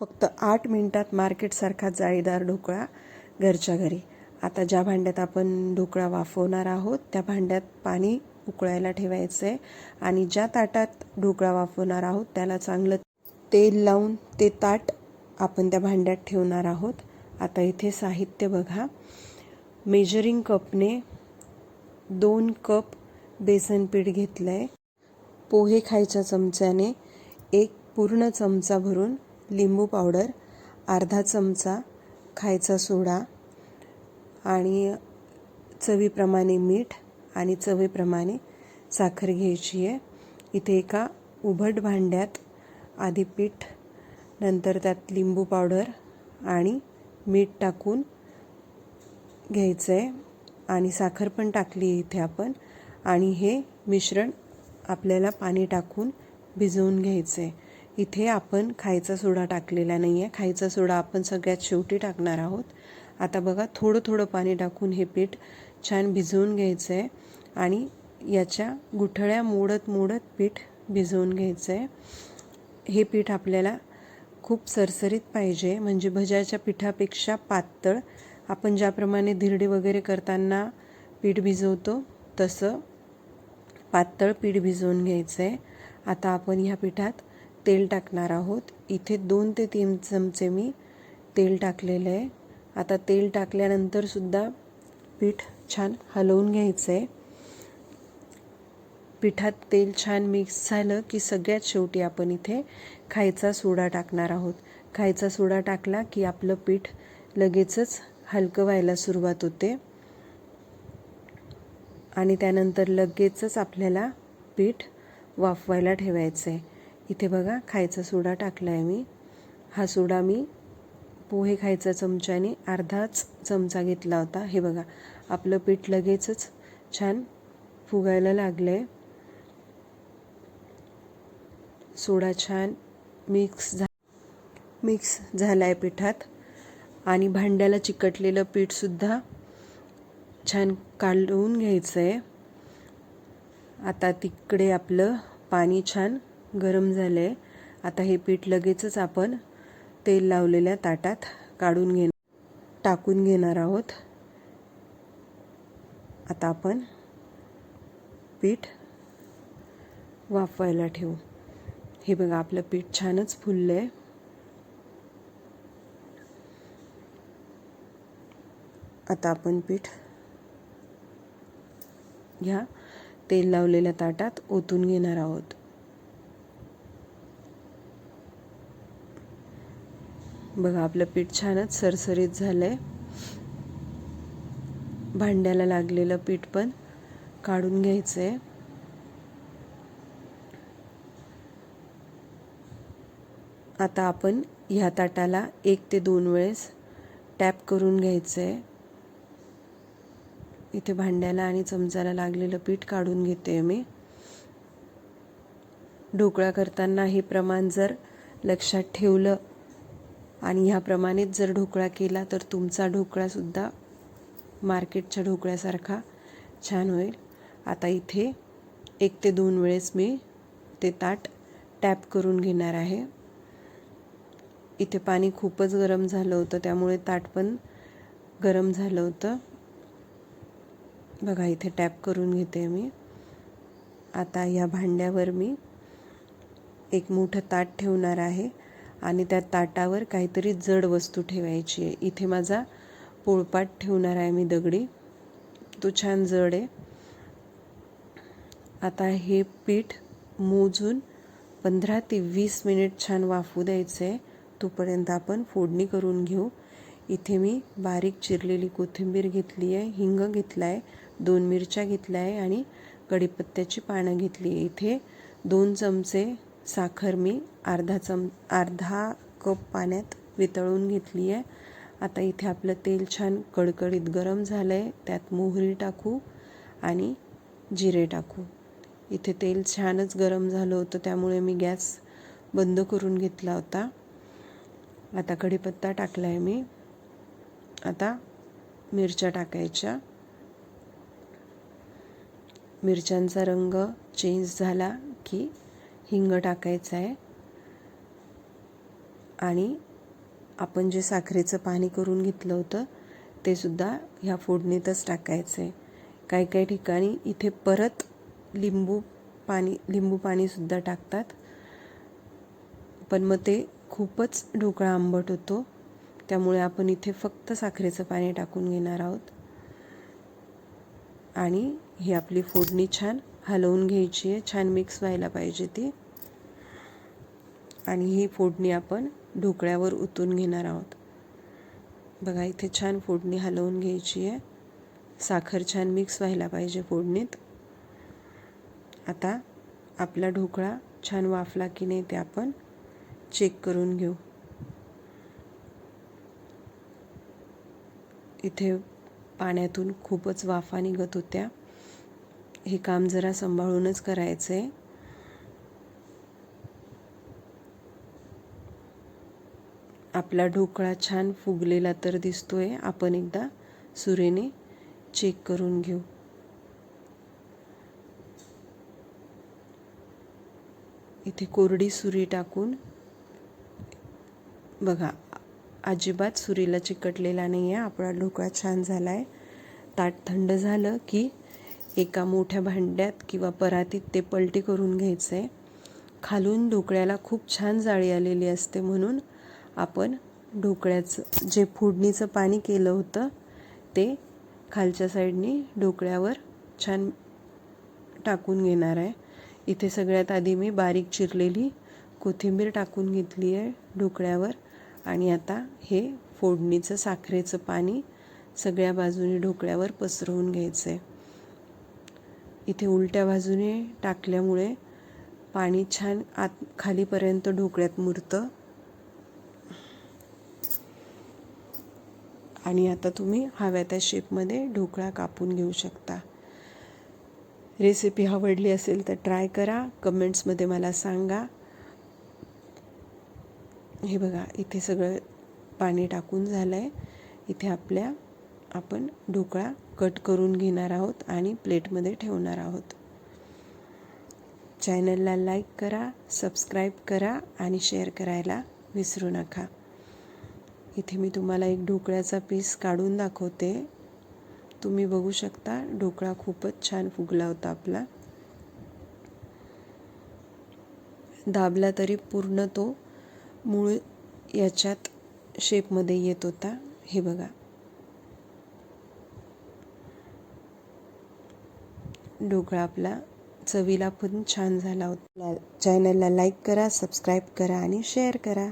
फक्त आठ मिनिटात मार्केटसारखा जाळीदार ढोकळा घरच्या घरी. आता ज्या भांड्यात आपण ढोकळा वाफवणार आहोत त्या भांड्यात पाणी उकळायला ठेवायचं आहे आणि ज्या ताटात ढोकळा वाफवणार आहोत त्याला चांगलं तेल लावून ते ताट आपण त्या भांड्यात ठेवणार आहोत. आता इथे साहित्य बघा. मेजरिंग कपने दोन कप बेसन पीठ घेतलं आहे पोहे खायच्या चमच्याने एक पूर्ण चमचा भरून लिंबू पावडर अर्धा चमचा खायचा सोडा आणि चवीप्रमाणे मीठ आणि चवीप्रमाणे साखर घ्यायची आहे. इथे एका उभट भांड्यात आधी पीठ नंतर त्यात लिंबू पावडर आणि मीठ टाकून घ्यायचं आहे. आणि साखर पण टाकली इथे आपण. आणि हे मिश्रण आपल्याला पाणी टाकून भिजवून घ्यायचं आहे. इथे आपण खायचा सोडा टाकलेला नाही आहे खायचा सोडा आपण सगळ्यात शेवटी टाकणार आहोत. आता बघा थोडं थोडं पाणी टाकून हे पीठ छान भिजवून घ्यायचं आहे आणि याच्या गुठळ्या मोडत मोडत पीठ भिजवून घ्यायचं आहे हे पीठ आपल्याला खूप सरसरीत पाहिजे. म्हणजे भज्याच्या पिठापेक्षा पातळ आपण ज्याप्रमाणे धिरडे वगैरे करताना पीठ भिजवतो तसं पातळ पीठ भिजवून घ्यायचं आहे आता आपण ह्या पिठात तेल टाकणार आहोत. इथे दोन ते तीन चमचे मी तेल टाकलेलं आहे. आता तेल टाकल्यानंतरसुद्धा पीठ छान हलवून घ्यायचं आहे पिठात तेल छान मिक्स झालं की सगळ्यात शेवटी आपण इथे खायचा सोडा टाकणार आहोत. खायचा सोडा टाकला की आपलं पीठ लगेचच हलकं व्हायला सुरुवात होते. आणि त्यानंतर लगेचच आपल्याला पीठ वाफवायला ठेवायचं आहे इथे बघा खायचा सोडा टाकला आहे मी. हा सोडा मी पोहे खायचा चमच्याने अर्धाच चमचा घेतला होता. हे बघा आपलं पीठ लगेचच छान फुगायला लागलं आहे सोडा छान मिक्स झा मिक्स झाला आहे पिठात. आणि भांड्याला चिकटलेलं पीठसुद्धा छान काढून घ्यायचं आहे आता तिकडे आपलं पाणी छान गरम झालं आहे आता हे पीठ लगेचच आपण तेल लावलेल्या ताटात काढून घे टाकून घेणार आहोत. आता आपण पीठ वाफवायला ठेवू. हे बघा आपलं पीठ छानच फुललं आहे आता आपण पीठ ह्या तेल लावलेल्या ताटात ओतून घेणार आहोत. बघा आपलं पीठ छानच सरसरीत झालं आहे भांड्याला लागलेलं पीठ पण काढून घ्यायचं आहे आता आपण ह्या ताटाला एक ते दोन वेळेस टॅप करून घ्यायचं आहे इथे भांड्याला आणि चमचाला लागलेलं पीठ काढून घेते मी. ढोकळा करताना हे प्रमाण जर लक्षात ठेवलं आणि ह्याप्रमाणेच जर ढोकळा केला तर तुमचा ढोकळासुद्धा मार्केटच्या ढोकळ्यासारखा छान होईल. आता इथे एक ते दोन वेळेस मी ते ताट टॅप करून घेणार आहे. इथे पाणी खूपच गरम झालं होतं त्यामुळे ताट पण गरम झालं होतं. बघा इथे टॅप करून घेते मी. आता या भांड्यावर मी एक मोठं ताट ठेवणार आहे. आणि त्या ताटावर काहीतरी जड वस्तू ठेवायची आहे. इथे माझा पोळपाट ठेवणार आहे मी दगडी. तो छान जड आहे. आता हे पीठ मोजून पंधरा ते वीस मिनिट छान वाफू द्यायचं आहे. तोपर्यंत आपण फोडणी करून घेऊ. इथे मी बारीक चिरलेली कोथिंबीर घेतली आहे हिंग घेतला आहे दोन मिरच्या घेतल्या आहे आणि कढीपत्त्याची पानं घेतली आहे. इथे दोन चमचे साखर मी अर्धा चम अर्धा कप पाण्यात वितळून घेतली आहे. आता इथे आपलं तेल छान कडकडीत गरम झालं आहे त्यात मोहरी टाकू आणि जिरे टाकू. इथे तेल छानच गरम झालं होतं त्यामुळे मी गॅस बंद करून घेतला होता. आता कढीपत्ता टाकला आहे मी. आता मिरच्या टाकायच्या. मिरच्यांचा रंग चेंज झाला की हिंग टाकायचं आहे. आणि आपण जे साखरेचं पाणी करून घेतलं होतं ते सुद्धा ह्या फोडणीतच टाकायचं आहे काही काही ठिकाणी इथे परत लिंबू पाणी लिंबू पाणीसुद्धा टाकतात. पण मग ते खूपच ढोकळा आंबट होतो. त्यामुळे आपण इथे फक्त साखरेचं पाणी टाकून घेणार आहोत. आणि ही आपली फोडणी छान हलवून घ्यायची आहे. छान मिक्स व्हायला पाहिजे ती. आणि ही फोडणी आपण ढोकळ्यावर ओतून घेणार आहोत. बघा इथे छान फोडणी हलवून घ्यायची आहे. साखर छान मिक्स व्हायला पाहिजे फोडणीत. आता आपला ढोकळा छान वाफला की नाही ते आपण चेक करून घेऊ. इथे पाण्यातून खूपच वाफा निघत होत्या. हे काम जरा सांभाळूनच करायचं आहे आपला ढोकळा छान फुगलेला तर दिसतोय. आपण एकदा सुरेने चेक करून घेऊ. इथे कोरडी सुरी टाकून बघा अजिबात सुरीला चिकटलेला नाही आहे आपला ढोकळा छान झाला आहे ताट थंड झालं की एका मोठ्या भांड्यात किंवा परातीत ते पलटी करून घ्यायचं आहे खालून ढोकळ्याला खूप छान जाळी आलेली असते म्हणून आपण ढोकळ्याचं जे फोडणीचं पाणी केलं होतं ते खालच्या साईडनी ढोकळ्यावर छान टाकून घेणार आहे. इथे सगळ्यात आधी मी बारीक चिरलेली कोथिंबीर टाकून घेतली आहे ढोकळ्यावर. आणि आता हे फोडणीचं साखरेचं पाणी सगळ्या बाजूने ढोकळ्यावर पसरवून घ्यायचं आहे इथे उलट्या बाजूने टाकल्यामुळे पाणी छान आत खालीपर्यंत ढोकळ्यात मुरतं. आणि आता तुम्ही हव्या त्या शेपमध्ये ढोकळा कापून घेऊ शकता. रेसिपी आवडली असेल तर ट्राय करा. कमेंट्समध्ये मला सांगा. हे बघा इथे सगळं पाणी टाकून झालं आहे इथे आपल्या आपण ढोकळा कट करून घेणार आहोत आणि प्लेटमध्ये ठेवणार आहोत. चॅनलला लाईक करा सबस्क्राईब करा आणि शेअर करायला विसरू नका. इथे मी तुम्हाला एक ढोकळ्याचा पीस काढून दाखवते. तुम्ही बघू शकता ढोकळा खूपच छान फुगला होता आपला. दाबला तरी पूर्ण तो मूळ याच्यात शेपमध्ये येत होता. हे बघा. ढोकळा आपला चवीला पण छान झाला होता. चॅनलला लाईक करा सबस्क्राईब करा आणि शेअर करा.